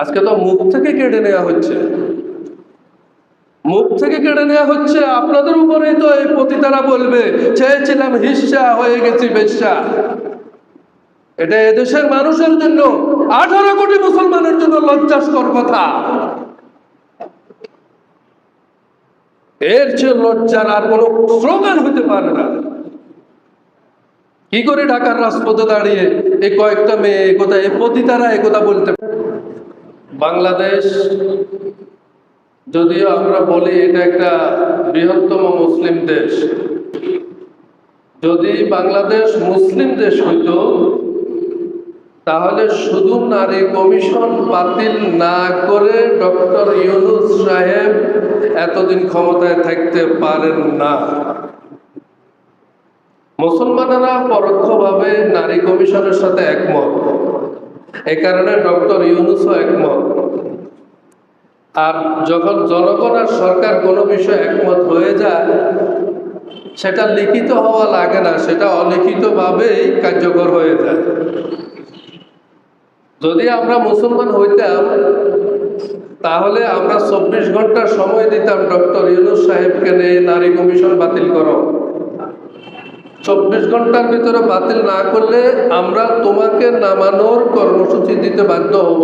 আজকে তো মুখ থেকে কেড়ে নেওয়া হচ্ছে। মুখ থেকে কেড়ে নেওয়া হচ্ছে, আপনাদের উপরেই তো এই পতিতারা বলবে, চেয়েছিলাম হিস্সা হয়ে গেছি বেশ্যা। এটা এদেশের মানুষের জন্য, আঠারো কোটি মুসলমানের জন্য লজ্জাস্কর কথা। এর চেয়ে লজ্জার আর কোনো স্লোগান হতে পারে না। কি করে ঢাকার রাজপথে দাঁড়িয়ে এই কয়েকটা মেয়ে একথা এই পতিতারা একথা বলতে পারে? বাংলাদেশ, যদিও আমরা বলি এটা একটা বৃহত্তম মুসলিম দেশ, যদি বাংলাদেশ মুসলিম দেশ হইতো, তাহলে শুধু নারী কমিশন বাতিল না করে ডক্টর ইউনুস সাহেব এতদিন ক্ষমতায় থাকতে পারেন না। মুসলমানেরা পরোক্ষভাবে নারী কমিশনের সাথে একমত। এই কারণে ডক্টর ইউনুসও একমত। আর যখন জনগণ আর সরকার কোনো বিষয়ে একমত হয়ে যায়, সেটা লিখিত হওয়া লাগে না, সেটা অলিখিতভাবেই কার্যকর হয়ে যায়। যদি আমরা মুসলমান হইতাম, তাহলে আমরা চব্বিশ ঘণ্টা সময় দিতাম ডক্টর ইউনুস সাহেবকে নিয়ে নারী কমিশন বাতিল করো চব্বিশ ঘণ্টার ভিতরে বাতিল না করলে আমরা তোমাকে নামানোর কর্মসূচি দিতে বাধ্য হব।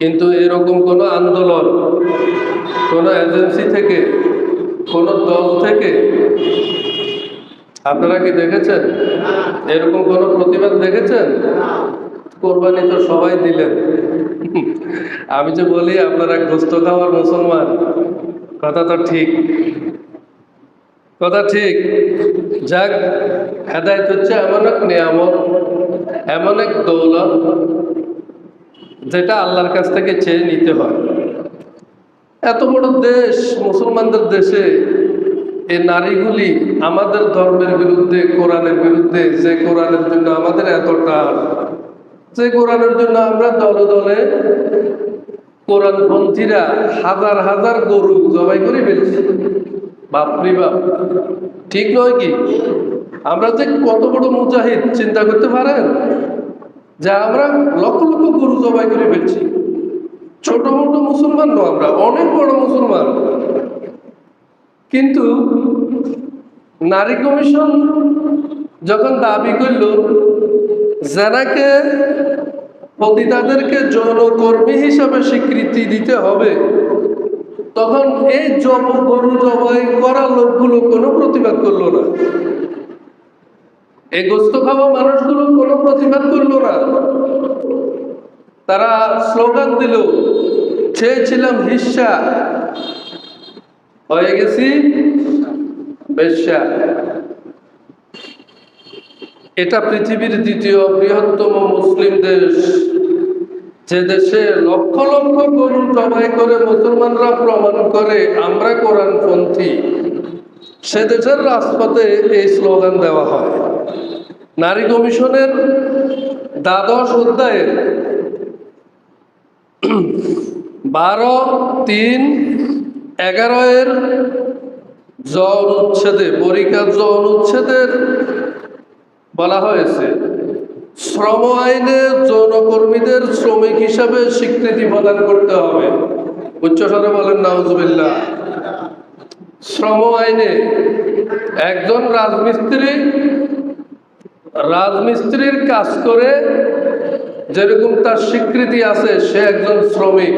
কিন্তু এরকম কোনো আন্দোলন, কোনো এজেন্সি থেকে, কোনো দল থেকে, আপনারা কি দেখেছেন? এরকম কোনো প্রতিবাদ দেখেছেন? কোরবানি তো সবাই দিলেন। আমি যে বলি, আপনারা গোস্ত খাওয়ার মুসলমান, কথা তো ঠিক। কথা ঠিক। যাক, হেদায়ত হচ্ছে এমন এক নিয়ামত, এমন এক দৌলত, যেটা আল্লাহর কাছ থেকে চেয়ে নিতে হয়। এত বড় দেশ, মুসলমানদের দেশে এই নারীগুলি আমাদের ধর্মের বিরুদ্ধে, কোরআনের বিরুদ্ধে, যে কোরআনের জন্য আমাদের এতটা যে কোরআনের জন্য আমরা দলে দলে কোরআনপন্থীরা হাজার হাজার গরু জবাই করে ফেলছি। বাপরি বাপ। ঠিক নয় কি? আমরা যে কত বড় মুজাহিদ, চিন্তা করতে পারেন? যে আমরা লক্ষ লক্ষ গরু জবাই করে ফেলছি ছোট মোটো মুসলমান নয় আমরা, অনেক বড় মুসলমান। কিন্তু নারী কমিশন যখন দাবি করল যারাকে পতিতাদেরকে যৌনকর্মী হিসাবে স্বীকৃতি দিতে হবে তখন এই জব গরু জবাই করা লোকগুলো কোনো প্রতিবাদ করল না। এই গোস্ত খাওয়া মানুষগুলো কোনো প্রতিবাদ করল না। তারা স্লোগান দিল, চেয়েছিলাম হিস্সা। হয়ে গেছি বেশ্যা। এটা পৃথিবীর দ্বিতীয় বৃহত্তম মুসলিম দেশ। যে দেশে লক্ষ লক্ষ গরু জবাই করে মুসলমানরা প্রমাণ করে, আমরা কোরআনপন্থী। সে দেশের রাজপথে এই স্লোগান দেওয়া হয়। নারী কমিশনের দ্বাদশ অধ্যায়ের বারো, তিন, এগারো এর যৌন উচ্ছেদে পরীক্ষা যৌন উচ্ছেদের বলা হয়েছে। শ্রম আইনে যৌনকর্মীদের শ্রমিক হিসাবে স্বীকৃতি প্রদান করতে হবে। উচ্চস্বরে বলেন নাউজবিল্লা শ্রম আইনে একজন রাজমিস্ত্রি রাজমিস্ত্রির কাজ করে, যেরকম তার স্বীকৃতি আছে, সে একজন শ্রমিক।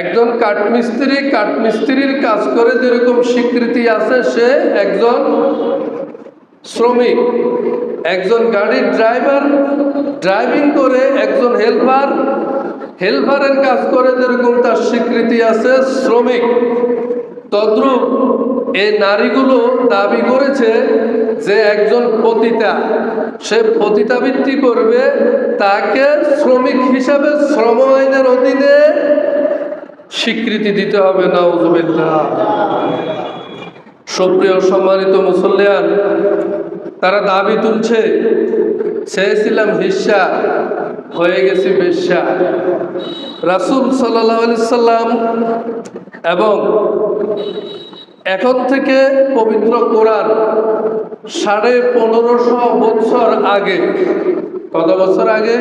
একজন কাঠমিস্ত্রি কাঠমিস্ত্রির কাজ করে, যেরকম স্বীকৃতি আছে, সে একজন শ্রমিক। একজন গাড়ির ড্রাইভার ড্রাইভিং করে, একজন হেল্পার, হেল্পারের কাজ করে যেরকম তার স্বীকৃতি আছে, শ্রমিক। তদ্রুপ এই নারীগুলো দাবি করেছে যে একজন পতিতা, সে পতিতাবৃত্তি করবে, তাকে শ্রমিক হিসাবে শ্রম আইনের অধীনে স্বীকৃতি দিতে হবে, নাউজুবিল্লাহ। সুপ্রিয় সম্মানিত মুসল্লিয়ান তারা দাবি তুলছে, চেয়েছিলাম হিস্সা হয়ে গেছি বেশ্যা। রাসুল সাল্লাহ সাল্লাম এবং এখন থেকে পবিত্র কোরআন সাড়ে পনেরোশো বছর আগে, কত বছর আগে?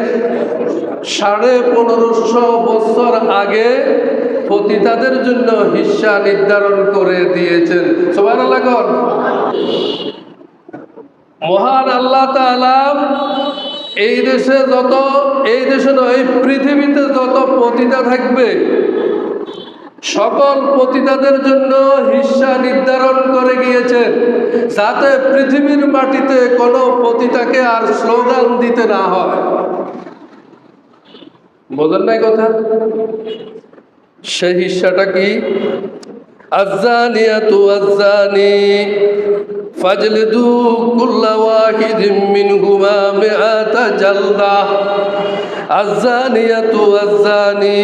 সাড়ে পনেরোশো বছর আগে পতিতাদের জন্য হিস্সা নির্ধারণ করে দিয়েছেন। সবার লাগন মহান আল্লাহ তাআলা এই দেশে যত, এই দেশে এই পৃথিবীতে যত পতিতা থাকবে, সকল পতিতাদের জন্য হিস্সা নির্ধারণ করে গিয়েছেন যাতে পৃথিবীর মাটিতে কোনো পতিতাকে আর স্লোগান দিতে না হয়। বোঝেন নাই কথা? সেই হিস্সাটা কি? আজানিয়াতু আজানি ফাজলিদু কুল্লা ওয়াহিদিন মিনহুমা মিআতা জালদা। আজানিয়াতু আজানি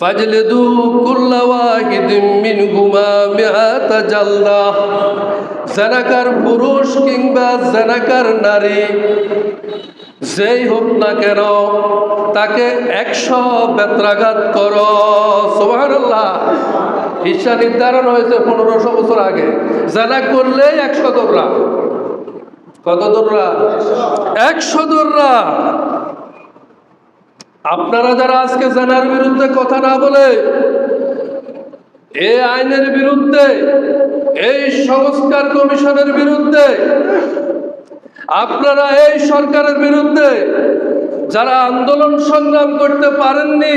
ফাজলিদু কুল্লা ওয়াহিদিন মিনহুমা মিআতা জালদা। জানাকার পুরুষ কিংবা জানাকার নারী, যেই হোক না কেন, তাকে একশো বেত্রাঘাত কর। সোহানুল্লাহ হিসা নির্ধারণ হয়েছে পনেরোশো বছর আগে। জানা করলেই একশো দৌড়া কত দৌড়া একশো দৌড়া আপনারা যারা আজকে জানার বিরুদ্ধে কথা না বলে এই আইনের বিরুদ্ধে, এই সংস্কার কমিশনের বিরুদ্ধে, আপনারা এই সরকারের বিরুদ্ধে যারা আন্দোলন সংগ্রাম করতে পারেননি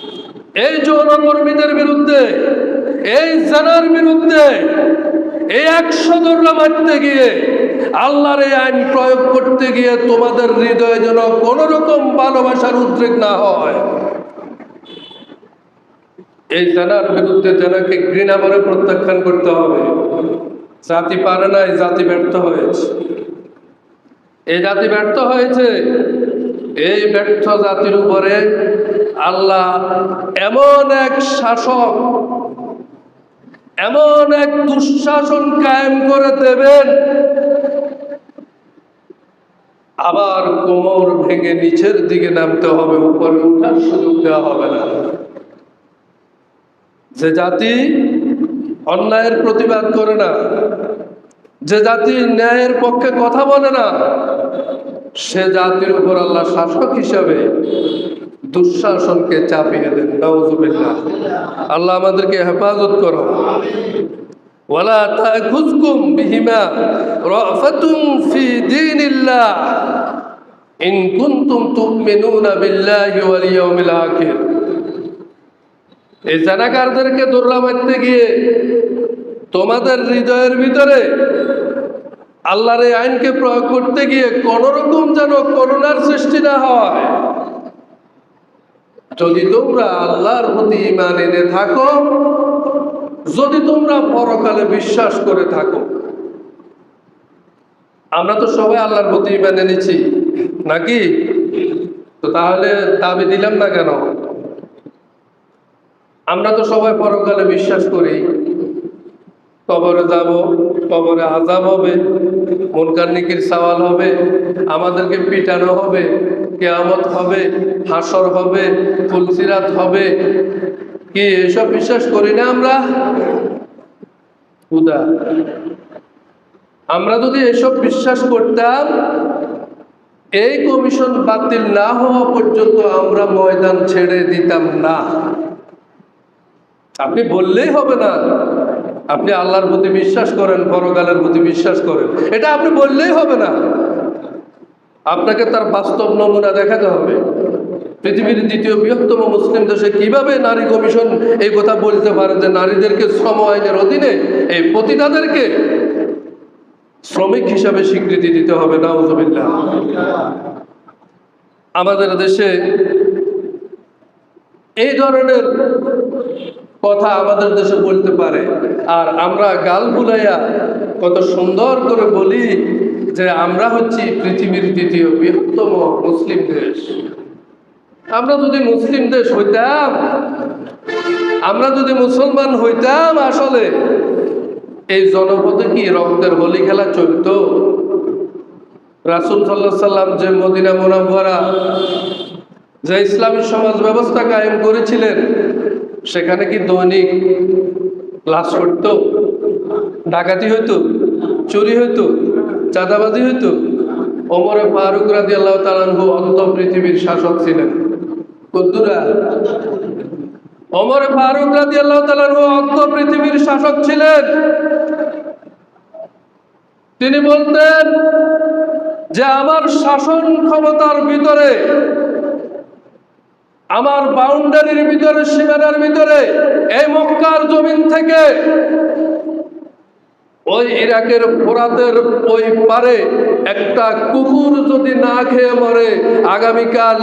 এই যৌনকর্মীদের বিরুদ্ধে, এই জানার বিরুদ্ধে, এই একশো দৌড়া মারতে গিয়ে আল্লাহর এই আইন প্রয়োগ করতে গিয়ে তোমাদের হৃদয়ে যেন কোন রকম ভালোবাসার উদ্রেক না হয়। এই জানার বিরুদ্ধে জানাকে ঘৃণা করে প্রত্যাখ্যান করতে হবে। জাতি পারে না, এই জাতি ব্যর্থ হয়েছে। এই জাতি ব্যর্থ হয়েছে, এই ব্যর্থ জাতির উপরে আল্লাহ এমন এক শাসক, এমন এক দুঃশাসন কায়েম করে দেবেন, আবার কোমর ভেঙে নিচের দিকে নামতে হবে, উপরে উঠার সুযোগ দেওয়া হবে না। যে জাতি অন্যায়ের প্রতিবাদ করে না, যে জাতি ন্যায়ের পক্ষে কথা বলে না, সে জাতির উপর আল্লাহ শাসক হিসাবে দুঃশাসনকে চাপিয়ে দেন নাউজুবিল্লাহ আল্লাহ আমাদেরকে হেফাজত করো। ওয়ালা তাখুজকুম বিহিমা রাফাতুম ফি দীনিল্লাহ। ইন কুনতুম তুমিনুনা বিল্লাহি ওয়াল ইয়াউমিল আখির। এই জানাকারদেরকে দৌড়া মারতে গিয়ে তোমাদের হৃদয়ের ভিতরে আল্লাহর এই আইনকে প্রয়োগ করতে গিয়ে কোন রকম যেন করুণার সৃষ্টি না হয়। যদি তোমরা আল্লাহর প্রতি ইমান এনে থাকো, যদি তোমরা পরকালে বিশ্বাস করে থাকো, আমরা তো সবাই আল্লাহর প্রতি ইমান এনেছি, নাকি? তো তাহলে দাবি দিলাম না কেন? আমরা তো সবাই পরকালে বিশ্বাস করি। কবরে যাব, কবরে আজাব হবে, মনকার নিকির সওয়াল হবে, আমাদেরকে পিটানো হবে কেয়ামত হবে হাসর হবে, ফুলসিরাত হবে। কি এসব বিশ্বাস করি না আমরা? উদা আমরা যদি এসব বিশ্বাস করতাম, এই কমিশন বাতিল না হওয়া পর্যন্ত আমরা ময়দান ছেড়ে দিতাম না। আপনি বললেই হবে না। আপনি আল্লাহর প্রতি বিশ্বাস করেন, পরকালের প্রতি বিশ্বাস করেন। এটা আপনি বললেই হবে না। আপনাকে তার বাস্তব নমুনা দেখাতে হবে। পৃথিবীর দ্বিতীয় বৃহত্তম মুসলিম দেশে কীভাবে নারী কমিশন এই কথা বলতে পারে যে নারীদেরকে শ্রম আইনের অধীনে এই পতিতাদেরকে শ্রমিক হিসাবে স্বীকৃতি দিতে হবে? নাউজুবিল্লাহ। আমাদের দেশে এই ধরনের কথা আমাদের দেশে বলতে পারে। আর আমরা গাল বুলাইয়া কত সুন্দর করে বলি যে আমরা হচ্ছি পৃথিবীর দ্বিতীয় বৃহত্তম মুসলিম দেশ। আমরা যদি মুসলিম দেশ হইতাম, আমরা যদি মুসলমান হইতাম আসলে, এই জনপদে কি রক্তের হোলি খেলা চলতো? রাসুল সাল্লাহ সাল্লাম যে মদিনা মোনাব্বরা যে ইসলামী সমাজ ব্যবস্থা কায়েম করেছিলেন, সেখানে কি দৈনিক ক্লাস করত? ডাকাতি হইতো? চুরি হইতো? চাঁদাবাজি হইতো? ওমরে ফারুক রাজি আল্লাহ তালানহু অন্ত পৃথিবীর শাসক ছিলেন। কদ্দুরা ওমরে ফারুক রাজি আল্লাহ তালানহু অন্ত পৃথিবীর শাসক ছিলেন। তিনি বলতেন যে, আমার শাসন ক্ষমতার ভিতরে আমার বাউন্ডারির ভিতরে, সীমানার ভিতরে, এই মক্কার জমিন থেকে ওই ইরাকের ফোরাতের ওই পারে একটা কুকুর যদি না খেয়ে মরে, আগামীকাল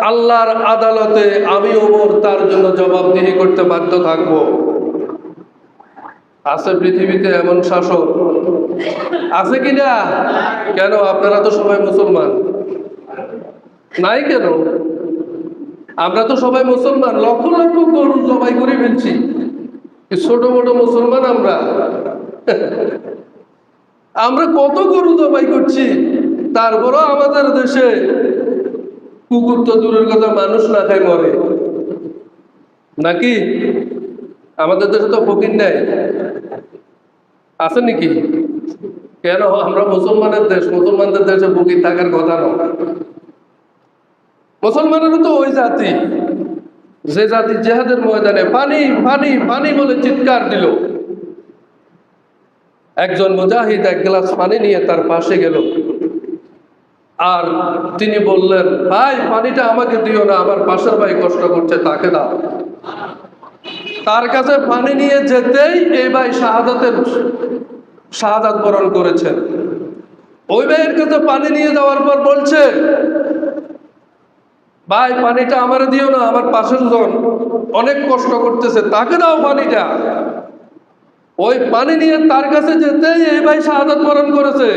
আল্লাহর আদালতে আমি ওমর তার জন্য জবাবদিহি করতে বাধ্য থাকব। আছে পৃথিবীতে এমন শাসক? আছে কিনা? কেন? আপনারা তো সবাই মুসলমান। নাই কেন? আমরা তো সবাই মুসলমান, লক্ষ লক্ষ গরু জবাই করে ফেলছি। ছোট বড় মুসলমান আমরা। আমরা কত গরু জবাই করছি, তারপরও আমাদের দেশে কুকুর তো দূরের কথা, মানুষ না খায় মরে। নাকি? আমাদের দেশে তো ফকির নেই। আছে নাকি? কেন? আমরা মুসলমানের দেশ, মুসলমানদের দেশে ফকির থাকার কথা নয়। মুসলমানেরও তো ওই জাতি। যে জাতি জেহাদের ময়দানে পানি পানি পানি বলে চিৎকার দিল। একজন মুজাহিদ এক গ্লাস পানি নিয়ে তার পাশে গেল। আর তিনি বললেন, ভাই, পানিটা আমাকে দিও না, আমার পাশের ভাই কষ্ট করছে, তাকে দাও। তার কাছে পানি নিয়ে যেতেই এই ভাই শাহাদাতের, শাহাদাত বরণ করেছেন। ওই ভাইয়ের কাছে পানি নিয়ে যাওয়ার পর বলছে ভাই, পানিটা আমার দিও না, আমার পাশের জন অনেক কষ্ট করতেছে, তাকে দাও পানিটা। ওই পানি নিয়ে তার কাছে যেতেই এই ভাই শাহাদাত বরণ করেছে।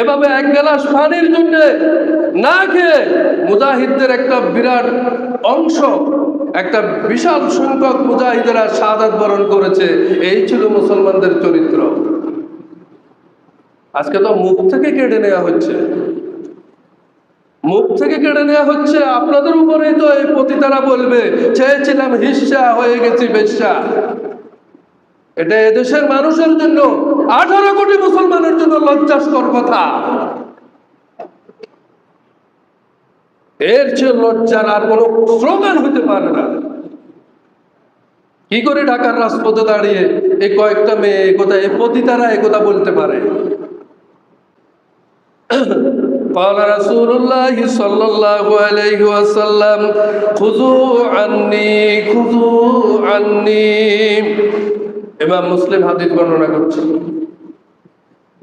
এভাবে এক গ্লাস পানির জন্য না খেয়ে মুজাহিদদের একটা বিরাট অংশ, একটা বিশাল সংখ্যক মুজাহিদেরা শাহাদাত বরণ করেছে। এই ছিল মুসলমানদের চরিত্র। আজকে তো মুখ থেকে কেড়ে নেওয়া হচ্ছে। মুখ থেকে কেড়ে নেওয়া হচ্ছে। আপনাদের উপরেই তো এই পতিতারা বলবে, চেয়েছিলাম হিস্সা হয়ে গেছি বেশ্যা। এটা এদেশের মানুষের জন্য, আঠারো কোটি মুসলমানের জন্য লজ্জাস্কর কথা। এর চেয়ে লজ্জার আর কোনো স্লোগান হতে পারে না। কি করে ঢাকার রাজপথে দাঁড়িয়ে এই কয়েকটা মেয়ে একথা এই পতিতারা একথা বলতে পারে? قال رسول الله صلى الله عليه وسلم خذوا عني خذوا عني ইমাম মুসলিম হাদিস বর্ণনা করছে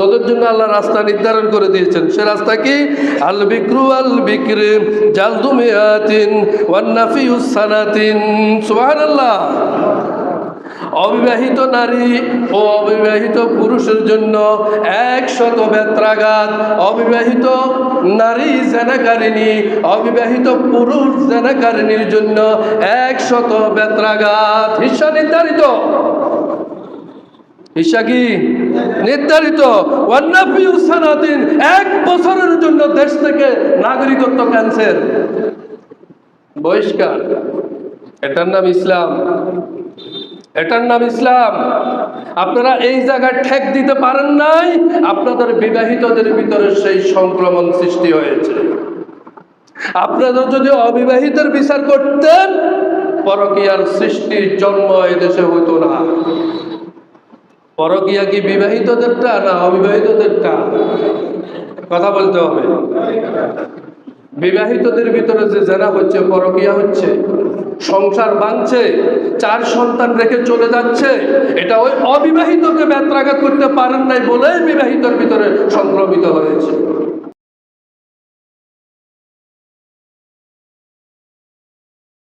তোদের জন্য আল্লাহ রাস্তা নির্ধারণ করে দিয়েছেন। সে রাস্তা কি? আল বিক্রু আল বিক্রি জালদুমিয়াতিন ওয়ান্নাফি সুবহানাল্লাহ। অবিবাহিত নারী ও অবিবাহিত পুরুষের জন্য একশত বেত্রাঘাত, অবিবাহিত নারী জেনাকারিণী, অবিবাহিত পুরুষ জেনাকারিণীর জন্য একশত বেত্রাঘাত। হিসা নির্ধারিত। হিসা কি নির্ধারিত সানাতিন এক বছরের জন্য দেশ থেকে নাগরিকত্ব ক্যান্সেল। বহিষ্কার। এটার নাম ইসলাম। এটার নাম ইসলাম। আপনারা এই জায়গায় ঠেক দিতে পারেন নাই, আপনাদের বিবাহিতদের ভিতরে সেই সংক্রমণ সৃষ্টি হয়েছে। আপনারা যদি অবিবাহিতের বিচার করতেন, পরকীয়ার সৃষ্টির জন্ম এদেশে হতো না। পরকিয়া কি বিবাহিতদেরটা না অবিবাহিতদেরটা কথা বলতে হবে। বিবাহিতদের ভিতরে যে জেনা হচ্ছে, পরকিয়া হচ্ছে, সংসার বাঁধছে, চার সন্তান রেখে চলে যাচ্ছে, এটা ওই অবিবাহিতকে ব্যত্রাঘাত করতে পারেন নাই বলেই বিবাহিতর ভিতরে সংক্রমিত হয়েছে।